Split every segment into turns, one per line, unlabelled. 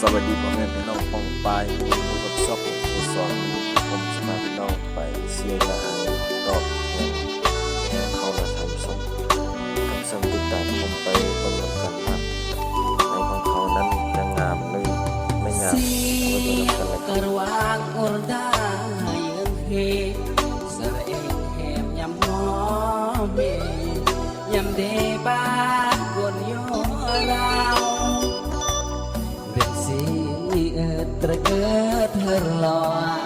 สวัสดีพ่อแม่พี่น้องป้องปายอยู่กับซอกผู้สอนผมสมาพี่น้องไปเชียร์อาหารรอบแห่เข้ามาทำส่งคำสั่งติดตามผมไปบนำกันครับในของเขานั้นจะงามหรือไม่งามเอาไปดูกันเลยครับ
เกิดตระเกิดเธอรอ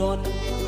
gone